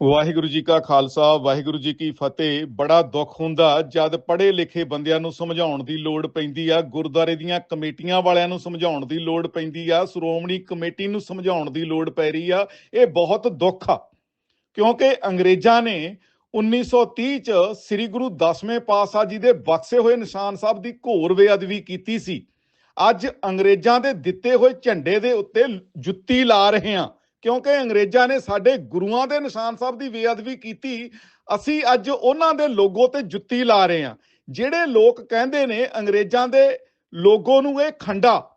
ਵਾਹਿਗੁਰੂ ਜੀ ਕਾ ਖਾਲਸਾ, ਵਾਹਿਗੁਰੂ ਜੀ ਕੀ ਫਤਿਹ। ਬੜਾ ਦੁੱਖ ਹੁੰਦਾ ਜਦ ਪੜ੍ਹੇ ਲਿਖੇ ਬੰਦਿਆਂ ਨੂੰ ਸਮਝਾਉਣ ਦੀ ਲੋੜ ਪੈਂਦੀ ਆ, ਗੁਰਦੁਆਰੇ ਦੀਆਂ ਕਮੇਟੀਆਂ ਵਾਲਿਆਂ ਨੂੰ ਸਮਝਾਉਣ ਦੀ ਲੋੜ ਪੈਂਦੀ ਆ, ਸ਼੍ਰੋਮਣੀ ਕਮੇਟੀ ਨੂੰ ਸਮਝਾਉਣ ਦੀ ਲੋੜ ਪੈ ਰਹੀ ਆ। ਇਹ ਬਹੁਤ ਦੁੱਖ ਆ, ਕਿਉਂਕਿ ਅੰਗਰੇਜ਼ਾਂ ਨੇ 1930 ਚ ਸ੍ਰੀ ਗੁਰੂ ਦਸਵੇਂ ਪਾਤਸ਼ਾਹ ਜੀ ਦੇ ਬਖਸ਼ੇ ਹੋਏ ਨਿਸ਼ਾਨ ਸਾਹਿਬ ਦੀ ਘੋਰ ਬੇਅਦਬੀ ਕੀਤੀ ਸੀ। ਅੱਜ ਅੰਗਰੇਜ਼ਾਂ ਦੇ ਦਿੱਤੇ ਹੋਏ ਝੰਡੇ ਦੇ ਉੱਤੇ ਜੁੱਤੀ ਲਾ ਰਹੇ ਹਾਂ ਕਿਉਂਕਿ ਅੰਗਰੇਜ਼ਾਂ ਨੇ ਸਾਡੇ ਗੁਰੂਆਂ ਦੇ ਨਿਸ਼ਾਨ ਸਾਹਿਬ ਦੀ ਬੇਅਦਬੀ ਕੀਤੀ, ਅਸੀਂ ਅੱਜ ਉਹਨਾਂ ਦੇ ਲੋਗੋ ਤੇ ਜੁੱਤੀ ਲਾ ਰਹੇ ਹਾਂ। ਜਿਹੜੇ ਲੋਕ ਕਹਿੰਦੇ ਨੇ ਅੰਗਰੇਜ਼ਾਂ ਦੇ ਲੋਗੋ ਨੂੰ ਇਹ ਖੰਡਾ,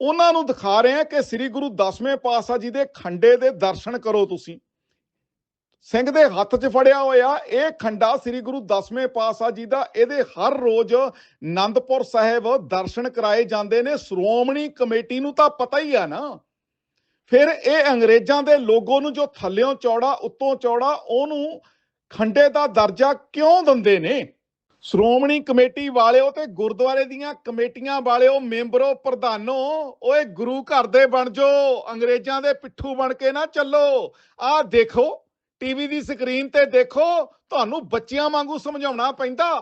ਉਹਨਾਂ ਨੂੰ ਦਿਖਾ ਰਹੇ ਹਾਂ ਕਿ ਸ੍ਰੀ ਗੁਰੂ ਦਸਵੇਂ ਪਾਤਸ਼ਾਹ ਜੀ ਦੇ ਖੰਡੇ ਦੇ ਦਰਸ਼ਨ ਕਰੋ ਤੁਸੀਂ। ਸਿੰਘ ਦੇ ਹੱਥ 'ਚ ਫੜਿਆ ਹੋਇਆ ਇਹ ਖੰਡਾ ਸ੍ਰੀ ਗੁਰੂ ਦਸਵੇਂ ਪਾਤਸ਼ਾਹ ਜੀ ਦਾ, ਇਹਦੇ ਹਰ ਰੋਜ਼ ਆਨੰਦਪੁਰ ਸਾਹਿਬ ਦਰਸ਼ਨ ਕਰਾਏ ਜਾਂਦੇ ਨੇ। ਸ਼੍ਰੋਮਣੀ ਕਮੇਟੀ ਨੂੰ ਤਾਂ ਪਤਾ ਹੀ ਆ ਨਾ। ਫਿਰ ਇਹ ਅੰਗਰੇਜ਼ਾਂ ਦੇ ਲੋਗੋ ਨੂੰ ਜੋ ਥੱਲਿਓਂ ਚੌੜਾ, ਉੱਤੋਂ ਚੌੜਾ, ਉਹਨੂੰ ਖੰਡੇ ਦਾ ਦਰਜਾ ਕਿਉਂ ਦਿੰਦੇ ਨੇ? ਸ਼੍ਰੋਮਣੀ ਕਮੇਟੀ ਵਾਲਿਓ ਤੇ ਗੁਰਦੁਆਰੇ ਦੀਆਂ ਕਮੇਟੀਆਂ ਵਾਲਿਓ, ਮੈਂਬਰੋ, ਪ੍ਰਧਾਨੋ, ਓਏ ਗੁਰੂ ਘਰ ਦੇ ਬਣ ਜੋ, ਅੰਗਰੇਜ਼ਾਂ ਦੇ ਪਿੱਠੂ ਬਣ ਕੇ ਨਾ ਚੱਲੋ। ਆਹ ਦੇਖੋ, ਟੀਵੀ ਦੀ ਸਕਰੀਨ ਤੇ ਦੇਖੋ, ਤੁਹਾਨੂੰ ਬੱਚਿਆਂ ਵਾਂਗੂ ਸਮਝਾਉਣਾ ਪੈਂਦਾ,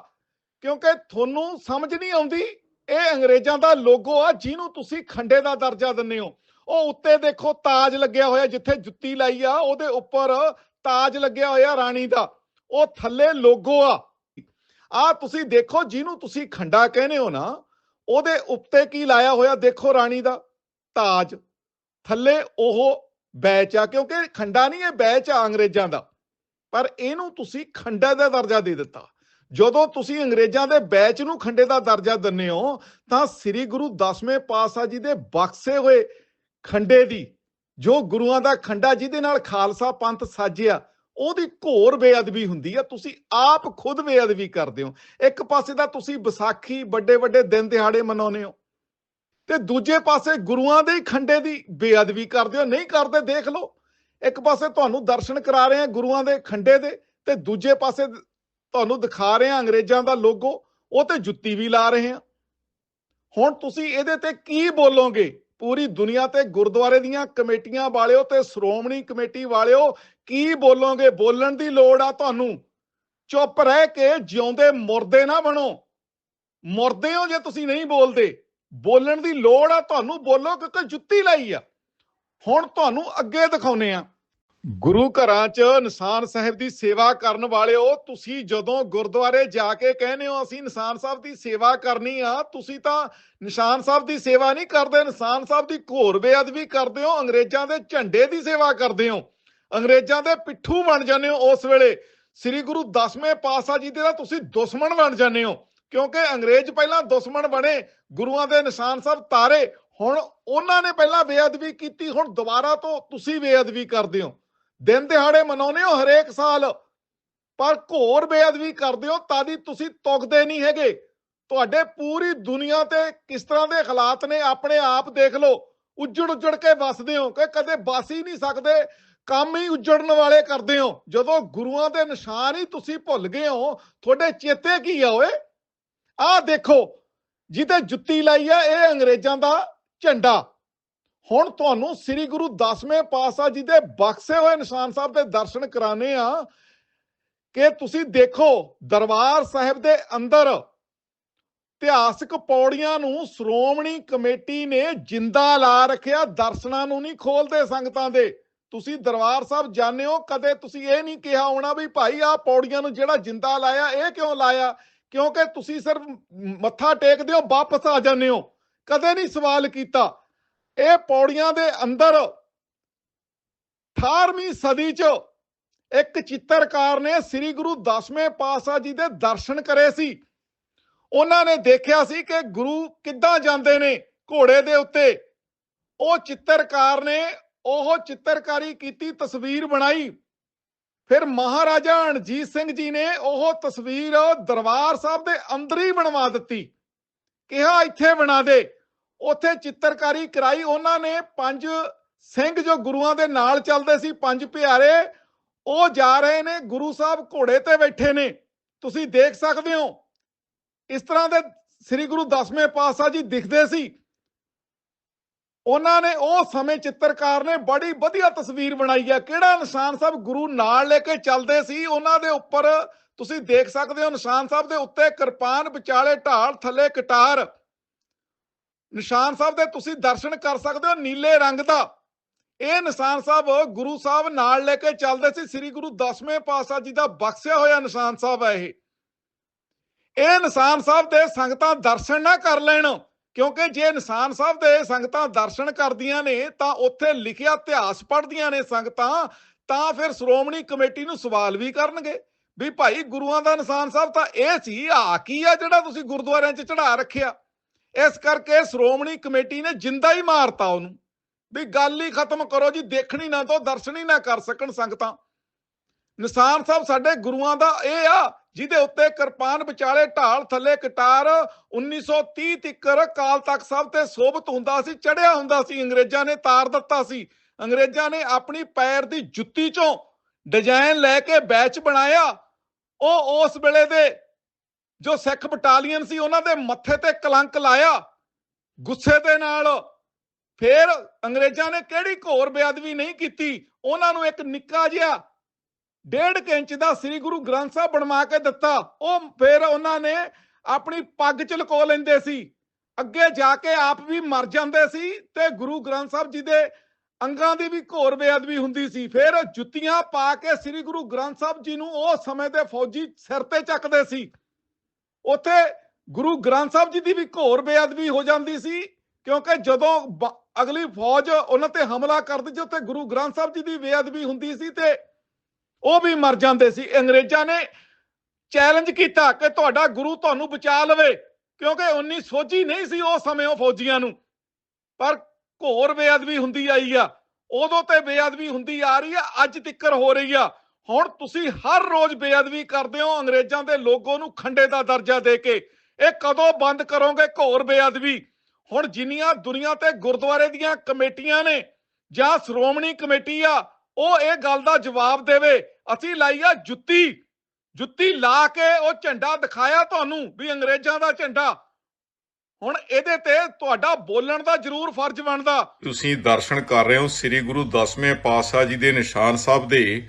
ਕਿਉਂਕਿ ਤੁਹਾਨੂੰ ਸਮਝ ਨਹੀਂ ਆਉਂਦੀ। ਇਹ ਅੰਗਰੇਜ਼ਾਂ ਦਾ ਲੋਗੋ ਆ, ਜਿਹਨੂੰ ਤੁਸੀਂ ਖੰਡੇ ਦਾ ਦਰਜਾ ਦਿੰਦੇ ਹੋ। ਉਹ ਉੱਤੇ ਦੇਖੋ ਤਾਜ ਲੱਗਿਆ ਹੋਇਆ, ਜਿੱਥੇ ਜੁੱਤੀ ਲਾਈ ਆ, ਉਹਦੇ ਉੱਪਰ ਤਾਜ ਲੱਗਿਆ ਹੋਇਆ ਰਾਣੀ ਦਾ। ਉਹ ਥੱਲੇ ਲੋਗੋ ਆ। ਆ ਤੁਸੀਂ ਦੇਖੋ, ਜਿਹਨੂੰ ਤੁਸੀਂ ਖੰਡਾ ਕਹਿੰਦੇ ਹੋ ਨਾ, ਉਹਦੇ ਉੱਤੇ ਕੀ ਲਾਇਆ ਹੋਇਆ, ਦੇਖੋ ਰਾਣੀ ਦਾ, ਤਾਜ। ਥੱਲੇ ਉਹ ਬੈਚ ਆ, ਕਿਉਂਕਿ ਖੰਡਾ ਨਹੀਂ, ਇਹ ਬੈਚ ਆ ਅੰਗਰੇਜ਼ਾਂ ਦਾ। ਪਰ ਇਹਨੂੰ ਤੁਸੀਂ ਖੰਡਾ ਦਾ ਦਰਜਾ ਦੇ ਦਿੱਤਾ। ਜਦੋਂ ਤੁਸੀਂ ਅੰਗਰੇਜ਼ਾਂ ਦੇ ਬੈਚ ਨੂੰ ਖੰਡੇ ਦਾ ਦਰਜਾ ਦਿੰਨੇ ਹੋ, ਤਾਂ ਸ੍ਰੀ ਗੁਰੂ ਦਸਵੇਂ ਪਾਤਸ਼ਾਹ ਜੀ ਦੇ ਬਖਸ਼ੇ ਹੋਏ ਖੰਡੇ ਦੀ, ਜੋ ਗੁਰੂਆਂ ਦਾ ਖੰਡਾ ਜਿਹਦੇ ਨਾਲ ਖਾਲਸਾ ਪੰਥ ਸਾਜਿਆ, ਉਹਦੀ ਘੋਰ ਬੇਅਦਬੀ ਹੁੰਦੀ ਆ, ਤੁਸੀਂ ਆਪ ਖੁਦ ਬੇਅਦਬੀ ਕਰਦੇ ਹੋ। ਇੱਕ ਪਾਸੇ ਦਾ ਤੁਸੀਂ ਵਿਸਾਖੀ, ਵੱਡੇ ਵੱਡੇ ਦਿਨ ਦਿਹਾੜੇ ਮਨਾਉਂਦੇ ਹੋ। ਤੇ ਦੂਜੇ ਪਾਸੇ ਗੁਰੂਆਂ ਦੇ ਖੰਡੇ ਦੀ ਬੇਅਦਬੀ ਕਰਦੇ ਹੋ, ਨਹੀਂ ਕਰਦੇ ਦੇਖ ਲਓ। ਇੱਕ ਪਾਸੇ ਤੁਹਾਨੂੰ ਦਰਸ਼ਨ ਕਰਾ ਰਹੇ ਆ ਗੁਰੂਆਂ ਦੇ ਖੰਡੇ ਦੇ, ਤੇ ਦੂਜੇ ਪਾਸੇ ਤੁਹਾਨੂੰ ਦਿਖਾ ਰਹੇ ਆ ਅੰਗਰੇਜ਼ਾਂ ਦਾ ਲੋਗੋ, ਉਹ ਤੇ ਜੁੱਤੀ ਵੀ ਲਾ ਰਹੇ ਆ। ਹੁਣ ਤੁਸੀਂ ਇਹਦੇ ਤੇ ਕੀ ਬੋਲੋਗੇ? ਪੂਰੀ ਦੁਨੀਆ ਤੇ ਗੁਰਦੁਆਰੇ ਦੀਆਂ ਕਮੇਟੀਆਂ ਵਾਲਿਓ ਤੇ ਸ਼੍ਰੋਮਣੀ ਕਮੇਟੀ ਵਾਲਿਓ, ਕੀ ਬੋਲੋਗੇ? ਬੋਲਣ ਦੀ ਲੋੜ ਆ ਤੁਹਾਨੂੰ। ਚੁੱਪ ਰਹਿ ਕੇ ਜਿਉਂਦੇ ਮੁਰਦੇ ਨਾ ਬਣੋ। ਮੁਰਦੇ ਹੋ ਜੇ ਤੁਸੀਂ ਨਹੀਂ ਬੋਲਦੇ। ਬੋਲਣ ਦੀ ਲੋੜ ਆ ਤੁਹਾਨੂੰ। ਬੋਲੋ ਕਿਉਂਕਿ ਜੁੱਤੀ ਲਾਈ ਆ। ਹੁਣ ਤੁਹਾਨੂੰ ਅੱਗੇ ਦਿਖਾਉਨੇ ਆ। ਗੁਰੂ ਘਰਾਂ 'ਚ ਨਿਸ਼ਾਨ ਸਾਹਿਬ ਦੀ ਸੇਵਾ ਕਰਨ ਵਾਲਿਓ, ਤੁਸੀਂ ਜਦੋਂ ਗੁਰਦੁਆਰੇ ਜਾ ਕੇ ਕਹਿੰਦੇ ਹੋ, ਅਸੀਂ ਨਿਸ਼ਾਨ ਸਾਹਿਬ ਦੀ ਸੇਵਾ ਕਰਨੀ ਆ, ਤੁਸੀਂ ਤਾਂ ਨਿਸ਼ਾਨ ਸਾਹਿਬ ਦੀ ਸੇਵਾ ਨਹੀਂ ਕਰਦੇ, ਨਿਸ਼ਾਨ ਸਾਹਿਬ ਦੀ ਘੋਰ ਬੇਅਦਬੀ ਕਰਦੇ ਹੋ, ਅੰਗਰੇਜ਼ਾਂ ਦੇ ਝੰਡੇ ਦੀ ਸੇਵਾ ਕਰਦੇ ਹੋ। ਅੰਗਰੇਜ਼ਾਂ ਦੇ ਪਿੱਠੂ ਬਣ ਜਾਂਦੇ ਹੋ ਉਸ ਵੇਲੇ। ਸ੍ਰੀ ਗੁਰੂ ਦਸਵੇਂ ਪਾਤਸ਼ਾਹ ਜੀ ਦੇ ਤਾਂ ਤੁਸੀਂ ਦੁਸ਼ਮਣ ਬਣ ਜਾਂਦੇ ਹੋ, ਕਿਉਂਕਿ ਅੰਗਰੇਜ਼ ਪਹਿਲਾਂ ਦੁਸ਼ਮਣ ਬਣੇ, ਗੁਰੂਆਂ ਦੇ ਨਿਸ਼ਾਨ ਸਾਹਿਬ ਤਾਰੇ। ਹੁਣ ਉਹਨਾਂ ਨੇ ਪਹਿਲਾਂ ਬੇਅਦਬੀ ਕੀਤੀ, ਹੁਣ ਦੁਬਾਰਾ ਤੋਂ ਤੁਸੀਂ ਬੇਅਦਬੀ ਕਰਦੇ ਹੋ। ਦਿਨ ਦਿਹਾੜੇ ਮਨਾਉਨੇ ਹੋ ਹਰੇਕ ਸਾਲ। ਪਰ ਘੋਰ ਬੇਅਦਬੀ ਕਰਦੇ ਹੋ ਤਾਦੀ ਤੁਸੀਂ ਤੁਗਦੇ ਨਹੀਂ ਹੈਗੇ। ਤੁਹਾਡੇ ਪੂਰੀ ਦੁਨੀਆ ਤੇ ਕਿਸ ਤਰ੍ਹਾਂ ਦੇ ਹਾਲਾਤ ਨੇ, ਆਪਣੇ ਆਪ ਦੇਖ ਲਓ। ਉੱਜੜ ਉੱਜੜ ਕੇ ਵਸਦੇ ਹੋ ਕਿ ਕਦੇ ਬਸ ਹੀ ਨਹੀਂ ਸਕਦੇ। ਕੰਮ ਹੀ ਉੱਜੜਨ ਵਾਲੇ ਕਰਦੇ ਹੋ। ਜਦੋਂ ਗੁਰੂਆਂ ਦੇ ਨਿਸ਼ਾਨ ਹੀ ਤੁਸੀਂ ਭੁੱਲ ਗਏ ਹੋ, ਤੁਹਾਡੇ ਚੇਤੇ ਕੀ ਆ ਓਏ? ਆਹ ਦੇਖੋ, ਜਿਹਦੇ ਜੁੱਤੀ ਲਾਈ ਆ, ਇਹ ਅੰਗਰੇਜ਼ਾਂ ਦਾ ਝੰਡਾ। ਹੁਣ ਤੁਹਾਨੂੰ ਸ੍ਰੀ ਗੁਰੂ ਦਸਵੇਂ ਪਾਤਸ਼ਾਹ ਜੀ ਦੇ ਬਖਸ਼ੇ ਹੋਏ ਨਿਸ਼ਾਨ ਸਾਹਿਬ ਦੇ ਦਰਸ਼ਨ ਕਰਾਣੇ ਆ ਕਿ ਤੁਸੀਂ ਦੇਖੋ, ਦਰਬਾਰ ਸਾਹਿਬ ਦੇ ਅੰਦਰ ਇਤਿਹਾਸਕ ਪੌੜੀਆਂ ਨੂੰ ਸ਼੍ਰੋਮਣੀ ਕਮੇਟੀ ਨੇ ਜਿੰਦਾ ਲਾ ਰੱਖਿਆ, ਦਰਸ਼ਨਾਂ ਨੂੰ ਨਹੀਂ ਖੋਲਦੇ ਸੰਗਤਾਂ ਦੇ। ਤੁਸੀਂ ਦਰਬਾਰ ਸਾਹਿਬ ਜਾਣੇ ਹੋ, ਕਦੇ ਤੁਸੀਂ ਇਹ ਨਹੀਂ ਕਿਹਾ ਹੋਣਾ ਵੀ ਭਾਈ ਆਹ ਪੌੜੀਆਂ ਨੂੰ ਜਿਹੜਾ ਜਿੰਦਾ ਲਾਇਆ, ਇਹ ਕਿਉਂ ਲਾਇਆ? ਕਿਉਂਕਿ ਤੁਸੀਂ ਸਿਰਫ ਮੱਥਾ ਟੇਕਦੇ ਹੋ, ਵਾਪਸ ਆ ਜਾਂਦੇ ਹੋ। ਕਦੇ ਨਹੀਂ ਸਵਾਲ ਕੀਤਾ। ਇਹ ਪੌੜੀਆਂ ਦੇ ਅੰਦਰ 18ਵੀਂ ਸਦੀ 'ਚ ਇੱਕ ਚਿੱਤਰਕਾਰ ਨੇ ਸ੍ਰੀ ਗੁਰੂ ਦਸਵੇਂ ਪਾਤਸ਼ਾਹ ਜੀ ਦੇ ਦਰਸ਼ਨ ਕਰੇ ਸੀ। ਉਹਨਾਂ ਨੇ ਦੇਖਿਆ ਸੀ ਕਿ ਗੁਰੂ ਕਿੱਦਾਂ ਜਾਂਦੇ ਨੇ ਘੋੜੇ ਦੇ ਉੱਤੇ। ਉਹ ਚਿੱਤਰਕਾਰ ਨੇ ਉਹ ਚਿੱਤਰਕਾਰੀ ਕੀਤੀ, ਤਸਵੀਰ ਬਣਾਈ। ਫਿਰ ਮਹਾਰਾਜਾ ਰਣਜੀਤ ਸਿੰਘ ਜੀ ਨੇ ਉਹ ਤਸਵੀਰ ਦਰਬਾਰ ਸਾਹਿਬ ਦੇ ਅੰਦਰ ਹੀ ਬਣਵਾ ਦਿੱਤੀ। ਕਿਹਾ, ਇੱਥੇ ਬਣਾ ਦੇ। ਉੱਥੇ ਚਿੱਤਰਕਾਰੀ ਕਰਾਈ। ਉਹਨਾਂ ਨੇ ਪੰਜ ਸਿੰਘ ਜੋ ਗੁਰੂਆਂ ਦੇ ਨਾਲ ਚੱਲਦੇ ਸੀ, ਪੰਜ ਪਿਆਰੇ, ਉਹ ਜਾ ਰਹੇ ਨੇ। ਗੁਰੂ ਸਾਹਿਬ ਘੋੜੇ ਤੇ ਬੈਠੇ ਨੇ। ਤੁਸੀਂ ਦੇਖ ਸਕਦੇ ਹੋ। ਇਸ ਤਰ੍ਹਾਂ ਦੇ ਸ੍ਰੀ ਗੁਰੂ ਦਸਵੇਂ ਪਾਤਸ਼ਾਹ ਜੀ ਦਿਖਦੇ ਸੀ। ਉਹਨਾਂ ਨੇ ਉਹ ਸਮੇਂ ਚਿੱਤਰਕਾਰ ਨੇ ਬੜੀ ਵਧੀਆ ਤਸਵੀਰ ਬਣਾਈ ਹੈ ਕਿਹੜਾ ਨਿਸ਼ਾਨ ਸਾਹਿਬ ਗੁਰੂ ਨਾਲ ਲੈ ਕੇ ਚੱਲਦੇ ਸੀ? ਉਹਨਾਂ ਦੇ ਉੱਪਰ ਤੁਸੀਂ ਦੇਖ ਸਕਦੇ ਹੋ ਨਿਸ਼ਾਨ ਸਾਹਿਬ ਦੇ ਉੱਤੇ ਕਿਰਪਾਨ, ਵਿਚਾਲੇ ਢਾਲ, ਥੱਲੇ ਕਟਾਰ। ਨਿਸ਼ਾਨ ਸਾਹਿਬ ਦੇ ਤੁਸੀਂ ਦਰਸ਼ਨ ਕਰ ਸਕਦੇ ਹੋ ਨੀਲੇ ਰੰਗ ਦਾ। ਇਹ ਨਿਸ਼ਾਨ ਸਾਹਿਬ ਗੁਰੂ ਸਾਹਿਬ ਨਾਲ ਲੈ ਕੇ ਚੱਲਦੇ ਸੀ, ਸ੍ਰੀ ਗੁਰੂ ਦਸਵੇਂ ਪਾਤਸ਼ਾਹ ਜੀ ਦਾ ਬਖਸ਼ਿਆ ਹੋਇਆ ਨਿਸ਼ਾਨ ਸਾਹਿਬ ਹੈ ਇਹ। ਇਹ ਨਿਸ਼ਾਨ ਸਾਹਿਬ ਦੇ ਸੰਗਤਾਂ ਦਰਸ਼ਨ ਨਾ ਕਰ ਲੈਣ, ਕਿਉਂਕਿ ਜੇ ਨਿਸ਼ਾਨ ਸਾਹਿਬ ਦੇ ਸੰਗਤਾਂ ਦਰਸ਼ਨ ਕਰਦੀਆਂ ਨੇ, ਤਾਂ ਉੱਥੇ ਲਿਖਿਆ ਇਤਿਹਾਸ ਪੜ੍ਹਦੀਆਂ ਨੇ ਸੰਗਤਾਂ, ਤਾਂ ਫਿਰ ਸ਼੍ਰੋਮਣੀ ਕਮੇਟੀ ਨੂੰ ਸਵਾਲ ਵੀ ਕਰਨਗੇ, ਵੀ ਭਾਈ ਗੁਰੂਆਂ ਦਾ ਨਿਸ਼ਾਨ ਸਾਹਿਬ ਤਾਂ ਇਹ ਸੀ ਆ ਕੀ ਆ ਜਿਹੜਾ ਤੁਸੀਂ ਗੁਰਦੁਆਰਿਆਂ 'ਚ ਚੜਾ ਰੱਖਿਆ? ਇਸ ਕਰਕੇ ਸ਼੍ਰੋਮਣੀ ਕਮੇਟੀ ਨੇ ਜਿੰਦਾ ਹੀ ਮਾਰਤਾ ਉਹਨੂੰ। ਵੀ ਗੱਲ ਹੀ ਖਤਮ ਕਰੋ ਜੀ, ਦੇਖਣੀ ਨਾ ਤੋਂ ਦਰਸ਼ਨ ਨਾ ਕਰ ਸਕਣ ਸੰਗਤਾਂ। ਨਿਸ਼ਾਨ ਸਾਹਿਬ ਸਾਡੇ ਗੁਰੂਆਂ ਦਾ ਇਹ ਆ, ਜਿਹਦੇ ਉੱਤੇ ਕਿਰਪਾਨ ਵਿਚਾਲੇ ਢਾਲ, ਥੱਲੇ ਕਟਾਰ 1930 ਤਿੱਕਰ ਕਾਲ ਤੱਕ ਸਭ ਤੇ ਸੋਭਤ ਹੁੰਦਾ ਸੀ, ਚੜਿਆ ਹੁੰਦਾ ਸੀ, ਅੰਗਰੇਜ਼ਾਂ ਨੇ ਤਾਰ ਦਿੱਤਾ ਸੀ। ਅੰਗਰੇਜ਼ਾਂ ਨੇ ਆਪਣੀ ਪੈਰ ਦੀ ਜੁੱਤੀ ਚੋਂ ਡਿਜ਼ਾਈਨ ਲੈ ਕੇ ਬੈਚ ਬਣਾਇਆ। ਉਹ ਉਸ ਵੇਲੇ ਦੇ ਜੋ ਸਿੱਖ ਬਟਾਲੀਅਨ ਸੀ, ਉਹਨਾਂ ਦੇ ਮੱਥੇ ਤੇ ਕਲੰਕ ਲਾਇਆ, ਗੁੱਸੇ ਦੇ ਨਾਲ। ਫਿਰ ਅੰਗਰੇਜ਼ਾਂ ਨੇ ਕਿਹੜੀ ਘੋਰ ਬੇਅਦਬੀ ਨਹੀਂ ਕੀਤੀ? ਉਹਨਾਂ ਨੂੰ ਇੱਕ ਨਿੱਕਾ ਜਿਹਾ ਡੇਢ ਇੰਚ ਦਾ ਸ੍ਰੀ ਗੁਰੂ ਗ੍ਰੰਥ ਸਾਹਿਬ ਬਣਵਾ ਕੇ ਦਿੱਤਾ। ਉਹ ਫਿਰ ਉਹਨਾਂ ਨੇ ਆਪਣੀ ਪੱਗ ਚ ਲਕੋ ਲੈਂਦੇ ਸੀ। ਅੱਗੇ ਜਾ ਕੇ ਆਪ ਵੀ ਮਰ ਜਾਂਦੇ ਸੀ ਤੇ ਗੁਰੂ ਗ੍ਰੰਥ ਸਾਹਿਬ ਜੀ ਦੇ ਅੰਗਾਂ ਦੀ ਵੀ ਘੋਰ ਬੇਅਦਬੀ ਹੁੰਦੀ ਸੀ। ਫਿਰ ਜੁੱਤੀਆਂ ਪਾ ਕੇ ਸ੍ਰੀ ਗੁਰੂ ਗ੍ਰੰਥ ਸਾਹਿਬ ਜੀ ਨੂੰ ਉਹ ਸਮੇਂ ਦੇ ਫੌਜੀ ਸਿਰ ਤੇ ਚੱਕਦੇ ਸੀ। ਉੱਥੇ ਗੁਰੂ ਗ੍ਰੰਥ ਸਾਹਿਬ ਜੀ ਦੀ ਵੀ ਘੋਰ ਬੇਅਦਬੀ ਹੋ ਜਾਂਦੀ ਸੀ, ਕਿਉਂਕਿ ਜਦੋਂ ਅਗਲੀ ਫੌਜ ਉਹਨਾਂ ਤੇ ਹਮਲਾ ਕਰਦੀ ਸੀ, ਉੱਥੇ ਗੁਰੂ ਗ੍ਰੰਥ ਸਾਹਿਬ ਜੀ ਦੀ ਬੇਅਦਬੀ ਹੁੰਦੀ ਸੀ ਤੇ ਉਹ ਵੀ ਮਰ ਜਾਂਦੇ ਸੀ। ਅੰਗਰੇਜ਼ਾਂ ਨੇ ਚੈਲੰਜ ਕੀਤਾ ਕਿ ਤੁਹਾਡਾ ਗੁਰੂ ਤੁਹਾਨੂੰ ਬਚਾ ਲਵੇ, ਕਿਉਂਕਿ ਉਨੀ ਸੋਝੀ ਨਹੀਂ ਸੀ ਉਸ ਸਮੇਂ ਉਹ ਫੌਜੀਆਂ ਨੂੰ। ਪਰ ਘੋਰ ਬੇਅਦਬੀ ਹੁੰਦੀ ਆਈ ਆ। ਉਦੋਂ ਤੇ ਬੇਅਦਬੀ ਹੁੰਦੀ ਆ ਰਹੀ ਆ, ਅੱਜ ਤਿੱਕਰ ਹੋ ਰਹੀ ਆ। ਹੁਣ ਤੁਸੀਂ ਹਰ ਰੋਜ਼ ਬੇਅਦਬੀ ਕਰਦੇ ਹੋ ਅੰਗਰੇਜ਼ਾਂ ਦੇ ਲੋਗੋ ਨੂੰ ਖੰਡੇ ਦਾ ਦਰਜਾ ਦੇ ਕੇ। ਇਹ ਕਦੋਂ ਬੰਦ ਕਰੋਗੇ ਘੋਰ ਬੇਅਦਬੀ? ਹੁਣ ਜਿੰਨੀਆਂ ਦੁਨੀਆ ਤੇ ਗੁਰਦੁਆਰੇ ਦੀਆਂ ਕਮੇਟੀਆਂ ਨੇ, ਜਾਂ ਸ਼੍ਰੋਮਣੀ ਕਮੇਟੀ ਆ, ਉਹ ਇਹ ਗੱਲ ਦਾ ਜਵਾਬ ਦੇਵੇ। ਅਸੀਂ ਲਾਈ ਜੁੱਤੀ। ਜੁੱਤੀ ਲਾ ਕੇ ਉਹ ਝੰਡਾ ਦਿਖਾਇਆ ਤੁਹਾਨੂੰ ਵੀ ਅੰਗਰੇਜ਼ਾਂ ਦਾ ਝੰਡਾ। ਹੁਣ ਇਹਦੇ ਤੇ ਤੁਹਾਡਾ ਬੋਲਣ ਦਾ ਜ਼ਰੂਰ ਫਰਜ਼ ਬਣਦਾ। ਤੁਸੀਂ ਦਰਸ਼ਨ ਕਰ ਰਹੇ ਹੋ ਸ੍ਰੀ ਗੁਰੂ ਦਸਵੇਂ ਪਾਤਸ਼ਾਹ ਜੀ ਦੇ ਨਿਸ਼ਾਨ ਸਾਹਿਬ ਦੇ।